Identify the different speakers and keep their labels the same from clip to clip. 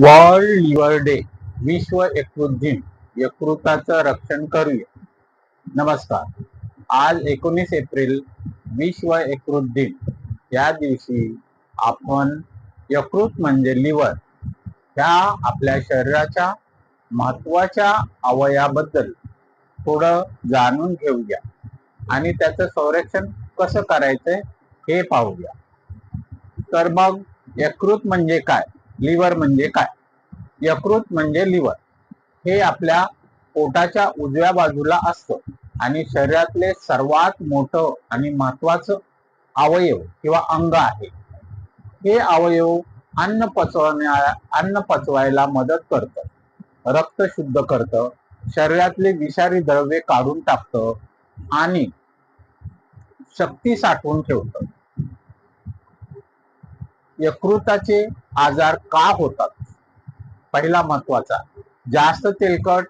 Speaker 1: World liver day विश्व यकृत दिन यकृताचं रक्षण करूया. नमस्कार. आज एकोणीस एप्रिल विश्व यकृत दिन. या दिवशी आपण यकृत म्हणजे लिव्हर ह्या आपल्या शरीराच्या महत्त्वाच्या अवयाबद्दल थोडं जाणून घेऊया. आणि त्याचं संरक्षण कसं करायचंय हे पाहूया. तर मग यकृत म्हणजे काय? लिव्हर म्हणजे काय? यकृत म्हणजे लिव्हर. हे आपल्या पोटाच्या उजव्या बाजूला असतं आणि शरीरातले सर्वात मोठं आणि महत्वाचं अवयव किंवा अंग आहे. हे अवयव अन्न पचवण्या अन्न पचवायला मदत करतं. रक्त शुद्ध करतं. शरीरातले विषारी द्रव्ये काढून टाकतं आणि शक्ती साठवून ठेवतं. यकृताचे आजार का होतात? पहिला महत्त्वाचा जास्त तेलकट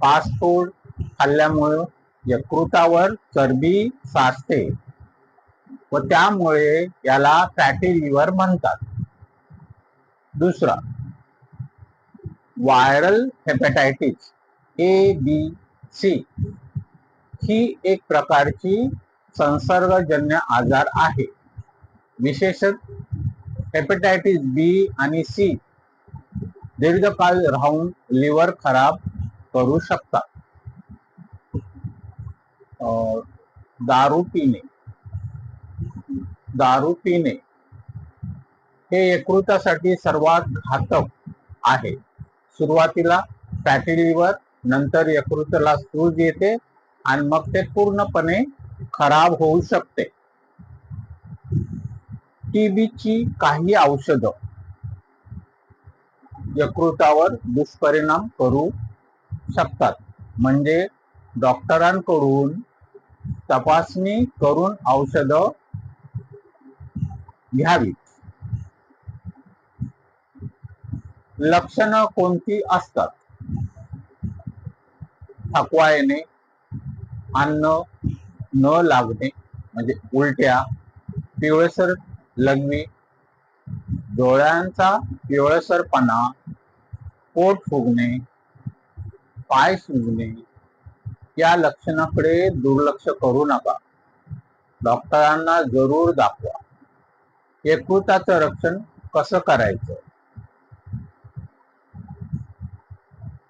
Speaker 1: फास्ट फूड खाल्ल्यामुळे यकृतावर चरबी साचते व त्यामुळे याला फॅटी लिव्हर म्हणतात. दुसरा viral hepatitis A B C ही एक प्रकारची संसर्गजन्य आजार आहे. विशेषत हेपेटायटिस बी आणि सी दीर्घकाळ राहून लिव्हर खराब करू शकतात. दारू पिणे. दारू पिणे हे यकृतासाठी सर्वात घातक आहे. सुरुवातीला फॅटी लिव्हर नंतर यकृताला सूज येते आणि मग ते पूर्णपणे खराब होऊ शकते. टीबीची काही औषधं. यकृतावर दुष्परिणाम करू शकतात. म्हणजे डॉक्टरांकडून तपासणी करून औषधं घ्यावी. लक्षणं कोणती असतात? थकवा येणे अन्न न लागणे म्हणजे उलट्या पिवळसर लघवी. डोळ्यांचा पिवळसरपणा. पोट फुगणे. पाय सुजणे. या लक्षणाकडे दुर्लक्ष करू नका. डॉक्टरांना जरूर दाखवा. यकृताचं रक्षण कसं करायचं?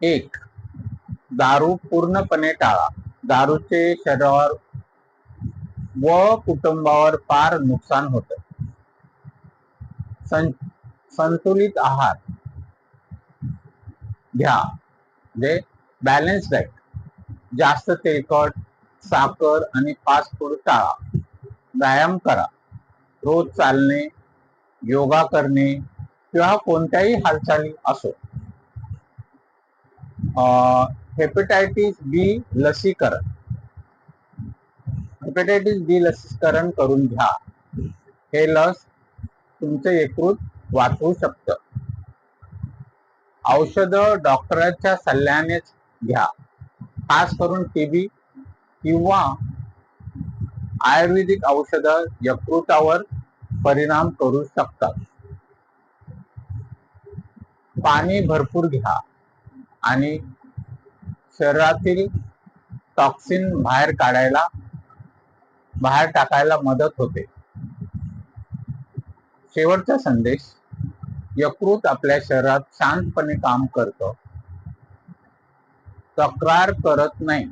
Speaker 1: एक दारू पूर्णपणे टाळा. दारूचे शरीरावर व कुटुंबावर फार नुकसान होत. संतुलित आहार. घ्या. म्हणजे बॅलन्स डाईट जास्त तेलकट साखर आणि फास्ट फूड टाळा. व्यायाम करा. रोज चालणे योगा करणे किंवा कोणत्याही हालचाली असो. हेपेटायटिस बी लसीकरण. हेपेटायटिस बी लसीकरण करून घ्या. हे लस तुमचं यकृत वाचवू शकतं. औषध डॉक्टरांच्या सल्ल्यानेच घ्या. खास करून टीबी किंवा आयुर्वेदिक औषध यकृतावर परिणाम करू शकतात. पाणी भरपूर घ्या आणि शरीरातील टॉक्सिन बाहेर काढायला बाहेर टाकायला मदत होते. शेवटचा संदेश यकृत आपल्या शहरात शांतपणे काम करत. तक्रार करत नाही.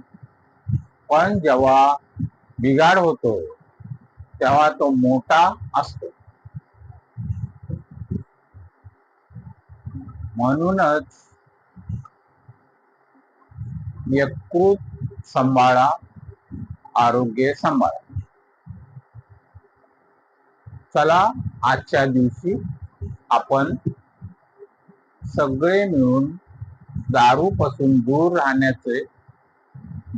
Speaker 1: पण जेव्हा बिघाड होतो तेव्हा तो मोठा असतो. म्हणूनच यकृत सांभाळा आरोग्य सांभाळा. चला आजच्या दिवशी आपण सगळे मिळून दारू पासून दूर राहण्याचे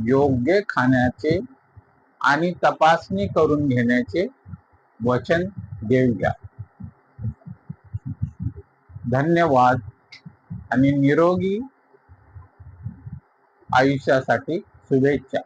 Speaker 1: योग्य खाण्याचे आणि तपासणी करून घेण्याचे वचन देऊया. धन्यवाद आणि निरोगी आयुष्यासाठी शुभेच्छा.